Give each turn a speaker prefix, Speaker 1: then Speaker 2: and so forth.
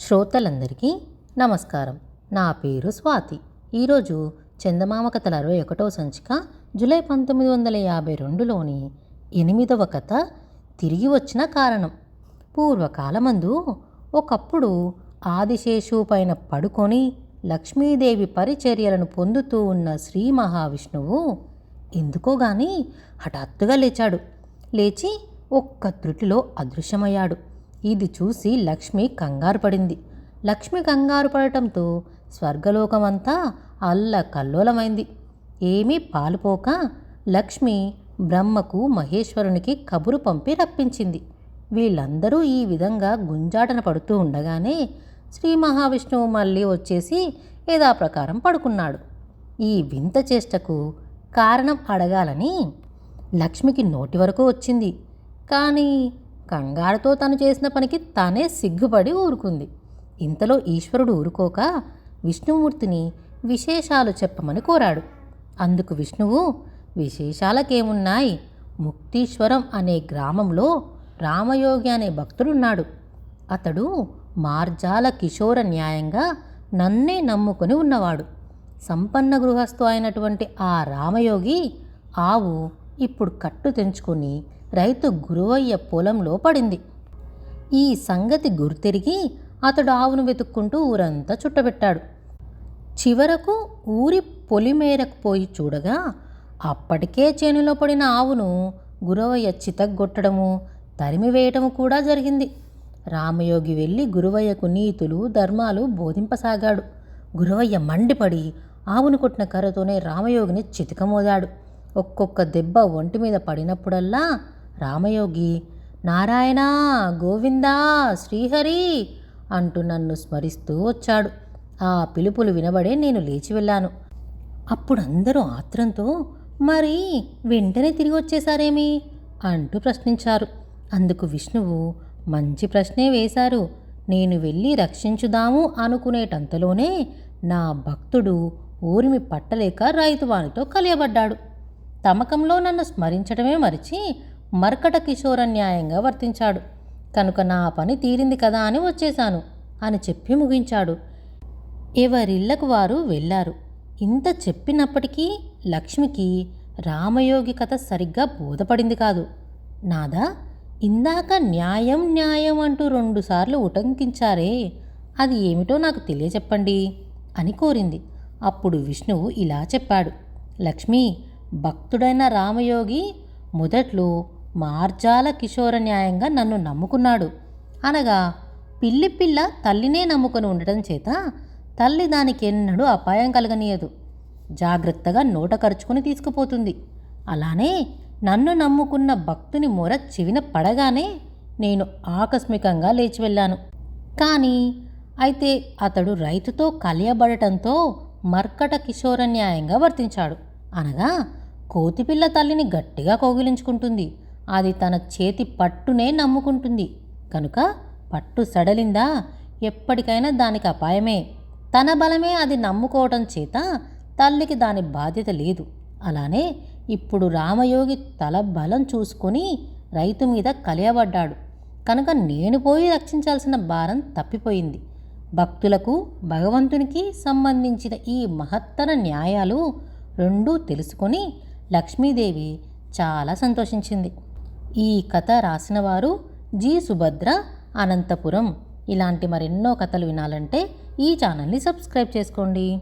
Speaker 1: శ్రోతలందరికీ నమస్కారం. నా పేరు స్వాతి. ఈరోజు చందమామ కథల అరవై ఒకటో సంచిక జూలై పంతొమ్మిది వందల యాభై రెండులోని ఎనిమిదవ కథ తిరిగి వచ్చిన కారణం. పూర్వకాలమందు ఒకప్పుడు ఆదిశేషు పైన పడుకొని లక్ష్మీదేవి పరిచర్యలను పొందుతూ ఉన్న శ్రీ మహావిష్ణువు ఎందుకో గాని హఠాత్తుగా లేచాడు. లేచి ఒక్క త్రుటిలో అదృశ్యమయ్యాడు. ఇది చూసి లక్ష్మి కంగారు పడింది. లక్ష్మి కంగారు పడటంతో స్వర్గలోకమంతా అల్ల కల్లోలమైంది. ఏమీ పాలుపోక లక్ష్మి బ్రహ్మకు మహేశ్వరునికి కబురు పంపి రప్పించింది. వీళ్ళందరూ ఈ విధంగా గుంజాటన పడుతూ ఉండగానే శ్రీ మహావిష్ణువు మళ్ళీ వచ్చేసి యథాప్రకారం పడుకున్నాడు. ఈ వింత చేష్టకు కారణం అడగాలని లక్ష్మికి నోటి వరకు వచ్చింది. కానీ కంగారుతో తను చేసిన పనికి తానే సిగ్గుపడి ఊరుకుంది. ఇంతలో ఈశ్వరుడు ఊరుకోక విష్ణుమూర్తిని విశేషాలు చెప్పమని కోరాడు. అందుకు విష్ణువు విశేషాలకేమున్నాయి? ముక్తీశ్వరం అనే గ్రామంలో రామయోగి అనే భక్తుడున్నాడు. అతడు మార్జాల కిషోర న్యాయంగా నన్నే నమ్ముకొని ఉన్నవాడు. సంపన్న గృహస్థు అయినటువంటి ఆ రామయోగి ఆవు ఇప్పుడు కట్టు తెంచుకొని రైతు గురువయ్య పొలంలో పడింది. ఈ సంగతి గుర్తిరిగి అతడు ఆవును వెతుక్కుంటూ ఊరంతా చుట్టబెట్టాడు. చివరకు ఊరి పొలిమేరకు పోయి చూడగా అప్పటికే చేనులో పడిన ఆవును గురవయ్య చితగ్గొట్టడము తరిమివేయటము కూడా జరిగింది. రామయోగి వెళ్ళి గురువయ్యకు నీతులు ధర్మాలు బోధింపసాగాడు. గురువయ్య మండిపడి ఆవును కొట్టిన కర్రతోనే రామయోగిని చితికమోదాడు. ఒక్కొక్క దెబ్బ ఒంటి మీద పడినప్పుడల్లా రామయోగి నారాయణ గోవిందా శ్రీహరి అంటూ నన్ను స్మరిస్తూ వచ్చాడు. ఆ పిలుపులు వినబడే నేను లేచి వెళ్ళాను. అప్పుడు అందరూ ఆత్రంతో మరి వెంటనే తిరిగి వచ్చేసారేమి అంటూ ప్రశ్నించారు. అందుకు విష్ణువు మంచి ప్రశ్నే వేశారు. నేను వెళ్ళి రక్షించుదాము అనుకునేటంతలోనే నా భక్తుడు ఊరిమి పట్టలేక రైతువానితో కలియబడ్డాడు. తమకంలో నన్ను స్మరించడమే మరిచి మర్కట కిషోర న్యాయంగా వర్తించాడు. కనుక నా పని తీరింది కదా అని వచ్చేశాను అని చెప్పి ముగించాడు. ఎవరిళ్ళకు వారు వెళ్ళారు. ఇంత చెప్పినప్పటికీ లక్ష్మికి రామయోగి కథ సరిగ్గా బోధపడింది కాదు. నాదా ఇందాక న్యాయం న్యాయం అంటూ రెండుసార్లు ఉటంకించారే అది ఏమిటో నాకు తెలియచెప్పండి అని కోరింది. అప్పుడు విష్ణువు ఇలా చెప్పాడు. లక్ష్మి భక్తుడైన రామయోగి మొదట్లో మార్జాల కిషోర న్యాయంగా నన్ను నమ్ముకున్నాడు. అనగా పిల్లి పిల్ల తల్లినే నమ్ముకొని ఉండటం చేత తల్లి దానికి ఎన్నడూ అపాయం కలగనీయదు. జాగ్రత్తగా నోట ఖర్చుకుని తీసుకుపోతుంది. అలానే నన్ను నమ్ముకున్న భక్తుని మొర చివిన పడగానే నేను ఆకస్మికంగా లేచి వెళ్ళాను. కానీ అయితే అతడు రైతుతో కలియబడటంతో మర్కట కిషోర న్యాయంగా వర్తించాడు. అనగా కోతిపిల్ల తల్లిని గట్టిగా కోగిలించుకుంటుంది. అది తన చేతి పట్టునే నమ్ముకుంటుంది. కనుక పట్టు సడలిందా? ఎప్పటికైనా దానికి అపాయమే. తన బలమే అది నమ్ముకోవటం చేత తల్లికి దాని బాధ్యత లేదు. అలానే ఇప్పుడు రామయోగి తల బలం చూసుకొని రైతు మీద కలియబడ్డాడు. కనుక నేను పోయి రక్షించాల్సిన భారం తప్పిపోయింది. భక్తులకు భగవంతునికి సంబంధించిన ఈ మహత్తర న్యాయాలు రెండూ తెలుసుకొని లక్ష్మీదేవి చాలా సంతోషించింది. ఈ కథ రాసినవారు జి. సుభద్ర అనంతపురం. ఇలాంటి మరెన్నో కథలు వినాలంటే ఈ ఛానల్ని సబ్స్క్రైబ్ చేసుకోండి.